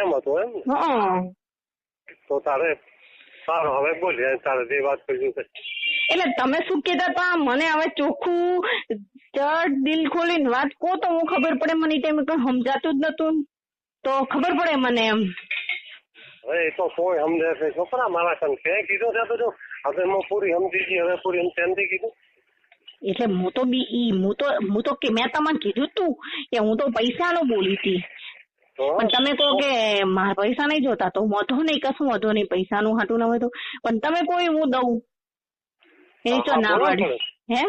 એમ હતું એમ ને? તો તારે સારું હવે બોલ તારે જે વાત કરવી છે એટલે તમે શું કહેતા હતા? મને હવે ચોખ્ખું ચડ દિલ ખોલીને વાત કહો તો હું ખબર પડે મને એ ટાઈમે કઈ સમજાતું જ નતું તો ખબર પડે મને એમ. હવે એ તો કોઈ સમજે છે. છોકરા મારા કન ક્યાંય કીધું છે બધું હવે હું પૂરી સમજી ગઈ હવે પૂરી એમ કીધું. એટલે હું તો બી હું તો હું તો કે મેં તમને કીધું તું કે હું તો પૈસા નો બોલી હતી. તો પણ તમે કહો કે મારા પૈસા નહીં જોતા તો વધો નહીં કશું વધો નહીં. પૈસાનું હાટું ના હોય તો પણ તમે કોઈ હું દઉં? એ તો ના પડે હે?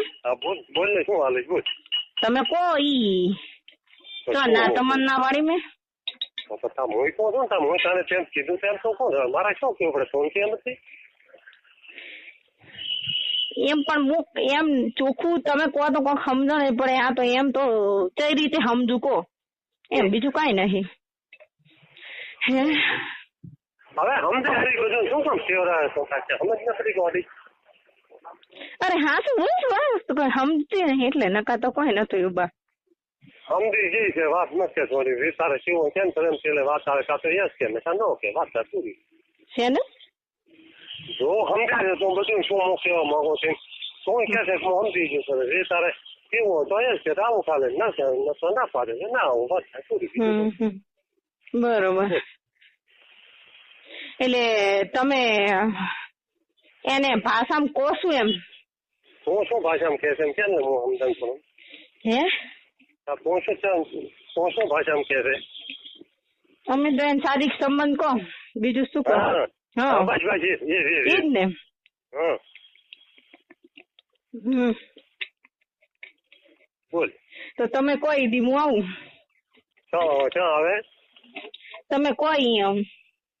બોલ ને શું હાલે? બોલ. તમે કહો ઈ. તો ના તમને ના પાડી મેં? તો તો કહો છો ને તાર મોય તારે તેમ કીધું તેમ તો કોણ મારે શું કેવું પડે? સોનથી એમ નથી? એમ પણ મુક એમ ચોખ્ખું તમે કહો તો કોક સમજો નહીં પડે આ તો એમ તો કઈ રીતે સમજુ કહો. એમ. બીજું કાંઈ નહીં. હે હવે સમજે ખરી ગયો શું કામ સેવરા તો કાચે સમજ નથી ગોડી અરે હા શું હું જ વાત પણ સમજતી નહીં એટલે નકા તો કોઈ નતું ઊભા સમજી ગઈ છે વાત નથી થોડી વી શિવો છે ને પ્રેમ છે વાત આવે કાતો યસ કે મેં નો કે વાત પૂરી છે ને જો સમજે છે તો બધું શું હું કહેવા માંગુ છું શું કહે છે કે હું સમજી ગયું છે વી તારે કેવું તો કે તો આવું ચાલે ના કે તો ના પાડે ના આવું વાત પૂરી. બરોબર એટલે તમે એને ભાષામાં કોશું એમ? હું શું ભાષામાં કહે છે એમ કેમ ને હું સમજણ કરું હે? કોશું છે તું શું ભાષામાં છે. અમે તો એને શારીરિક સંબંધ કહો. બીજું શું કહો? હા બસ બસ એ જ ને. હમ. બોલ. તો તમે કોઈ દી હું આવું? ક્યાં આવે? તમે કોઈ એમ?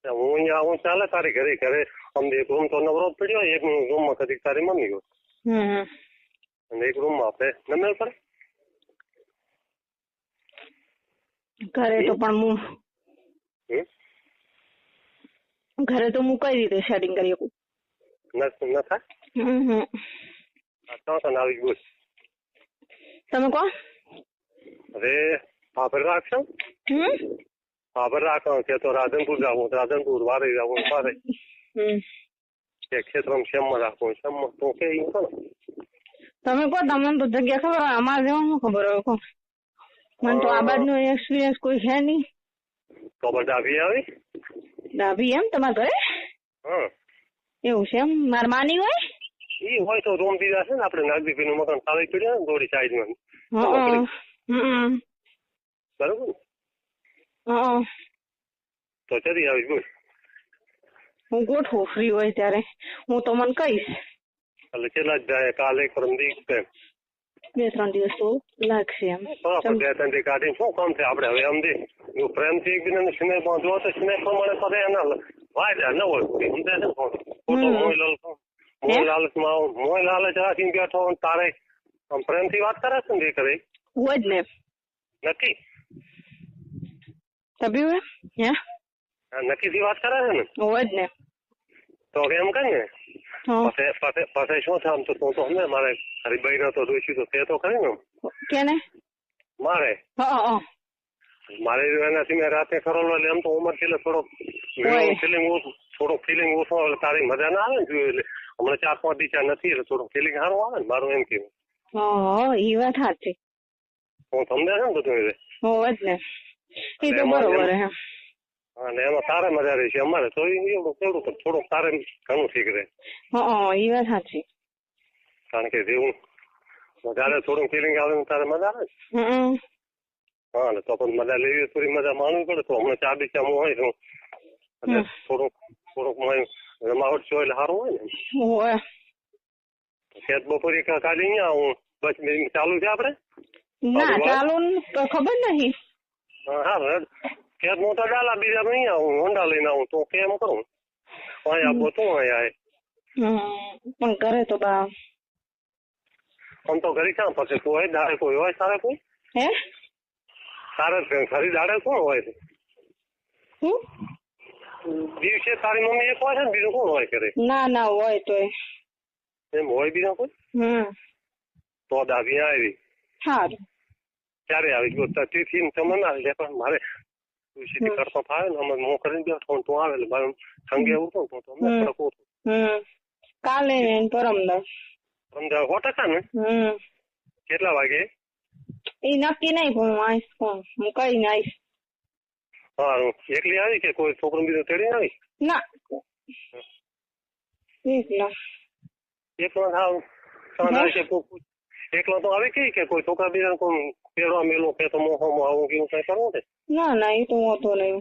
હું અહીંયા આવું ચાલે તારી ઘરે ઘરે. અમને એક રૂમ તો નવરો જ પડ્યો એક રૂમમાં કદી તારી મમ્મી હોય. અને એક રૂમમાં આપણે નમેલ પડે. ઘરે તો પણ હું ઘરે તો હું કઈ રીતે સેટિંગ કરી શકું? ન થાય? તો આ તને આવી બોલ તમે કહો અરે આભર રાખશો? હમ? આભર રાખો કે તો રાધનપુર જવું રાધનપુર વારે જવું વારે. કે ક્ષેત્રમાં શ્યામમાં રાખવું શ્યામમાં તો કે તમે કહો તમને તો જગ્યા ખબર હોય અમારે જેમાં શું ખબર હોય કહો. મને તો આ બાજુનો એક્સપિરિયન્સ કોઈ છે નહીં. તો બધા આવી? ડાભી એમ તમારા ઘરે? એવું છે એમ? માર માની હોય? એ હોય તો રોમ દીધા છે ને આપણે નાગદીપી નું મકાન ખાલી પડ્યું ને હં હં. બરોબર હં. તો ચડી આવીશ બોલ. હું ગોઠવું ફ્રી હોય ત્યારે. હું તો મને કહીશ. એટલે કેટલા જ જાય કાલે પરમ દી કેમ બે ત્રણ દિવસ તો લાગશે એમ. બે ત્રણ દી કાઢીને શું કામ છે આપણે હવે સમજી જો પ્રેમથી એકબીજાને સ્નેહ બાંધવો તો સ્નેહ પ્રમાણે પછી એના વાયદા ન હોય. સમજે સમજાય ને ખોટો. મોય લાલચ મોય લાલચમાં આવું મોય લાલચ રાખીને બેઠો તારે પ્રેમથી વાત કરે છે ને દીકરી હોય જ ને. નક્કી? તબ્યું હે? નક્કીથી વાત કરે છે ને? હોય જ ને. તો એમ કર ને પાસે પાસે પછી શું થાય આમ તો તું તો સમજે મારે હરીભાઈ નો તો દોષી તો તે તો ખરી ને. કેને? મારે? હં હં મારે એનાથી મેં રાતે કરેલો એટલે એમ તો ઉંમર છે એટલે થોડોક ફિલિંગ ઓછું થોડોક ફિલિંગ ઓછો એટલે તારી મજા ના આવે ને જોયું એટલે. હમણાં ચાર પાંચ દીચા નથી એટલે થોડુંક ફિલિંગ સારું આવે ને મારું એમ કેવું હા એ વાત સાચી. હું સમજે છે ને બધું એટલે? હોય જ ને. એ તો બરોબર હે અને એમાં તારે મજા રહી છે અમારે તો ઈ એવું કેવડું પણ થોડુંક તારે ઘણું ઠીક રહે. હા એ વાત સાચી. કારણ કે જેવું વધારે થોડું ફિલિંગ આવે ને તારે મજા આવે? હા ને તો પણ મજા લેવી થોડી મજા માણવી પડે. તો હમણાં ચાર દીચા હું હોય છું એટલે થોડુંક થોડુંક રમાવટ છો એટલે સારું હોય ને. હોય. ખેત બપોરે કા- કાલે અહીંયા હું બસ ચાલુ છે આપડે? ના ચાલુ ખબર નહીં. હા હા. ખેતનું તો ડાલા બીજા નહીં આવું હોન્ડા લઈને આવું તો કેમ કરું. અહીંયા આપો તું અહીંયા. પણ કરે તો બા. આમ તો ઘરે ક્યાં પછી કોઈ હોય દાડે કોઈ હોય તારે કોઈ? હે? તારે ઘરે દાડે કોણ હોય? હું? દિવસે તારી મમ્મી એક હોય છે ને બીજું કોણ હોય કરે ના ના હોય તો એમ હોય બીજા કોઈ? હમ. તો દાદી આવી. સારું ક્યારે આવી ગયો. તિથિ ને તમને ના લે પણ મારે સીધી. કરતો ફાવે ને અમે હું કરીને બેઠો ને તું આવે એટલે મારે સંગે ઉઠો તો તો અમે હમ. કડક કાલે ને પરમદા પરમદા સો ટકા ને? કેટલા વાગે? એ નક્કી નહીં પણ હું આવીશ કોણ હું કહીને આવીશ સારું એકલી આવી કે કોઈ છોકરો બીજો તેડીને આવી ના આવી? ના. એકલો. કોઈ એકલો તો આવી કે કે કોઈ છોકરા બીજા કોઈ પેરવા મેલો કે તો મોહો મો આવું કેવું કઈ કરવું ને ના ના એ તો હોતો નહીં.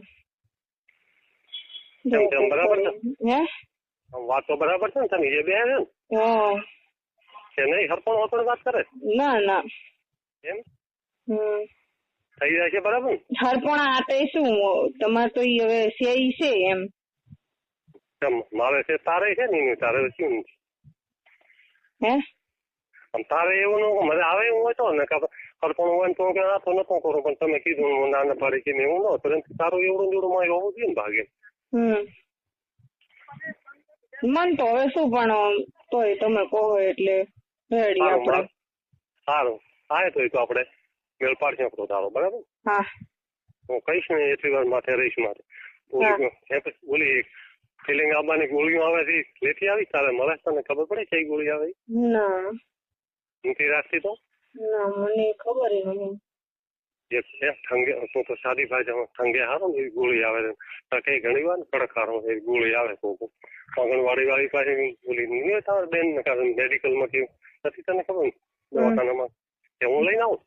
બરાબર છે? હે? વાત તો બરાબર છે ને તમે જે બે છે ને કે નહીં હરપણ હરપણ વાત કરે? ના ના. એમ? હમ. થઈ જાય છે બરાબર હરપણ આ તો શું? તમારે તો ઈ હવે છે છે એમ. મારે છે તારે છે ને એનું તારે શું હે? તારે એવું મને આવે એવું હોય તો ને હોય ને તો કે આ તો નતો કરું પણ તમે કીધું હું નાના પાડી કે એવું ન પરંતુ તારું એવડું જેવડું માં હોવું જોઈએ ને ભાગે મન તો હવે શું પણ તોય તમે કહો એટલે રેડી આપણે સારું આવે તો તો આપણે મેળ પાડશે આપણો તારો બરાબર હા હું કહીશ ને એટલી વાર માથે રહીશ મારે બોલી ઓલી ફિલિંગ આવવાની ગોળીઓ આવે છે લેતી આવી તારે મળે તને ખબર પડે કઈ ગોળી આવે ના નથી રાખતી તો ના મને ખબર નહીં. એક છે ઠંગે તું તો સાદી ભાષામાં ઠંગે હારો ને એવી ગોળી આવે ઘણી વાર કડક હારો એવી ગોળી આવે આંગણવાડી વાળી પાસે ઓલી નહીં તારા બેન ને કારણ મેડિકલમાં કેવું નથી તને ખબર ને દવાખાનામાં? કે હું લઈને આવું?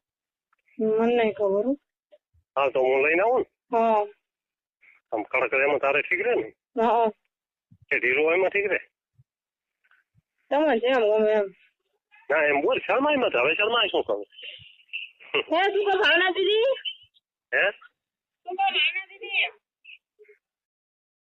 મને નહીં ખબર હા. તો હું લઈને આવું ને? હા. આમ કડક એમાં તારે ઠીક રહે ને? હા. કે ઢીલો એમાં ઠીક રહે તમે જેમ ગમે એમ. ના એમ બોલ શર્માય મત હવે શર્માય શું કરું હે તું કો ભાવના દીદી? હે? તું કો ભાવના દીદી.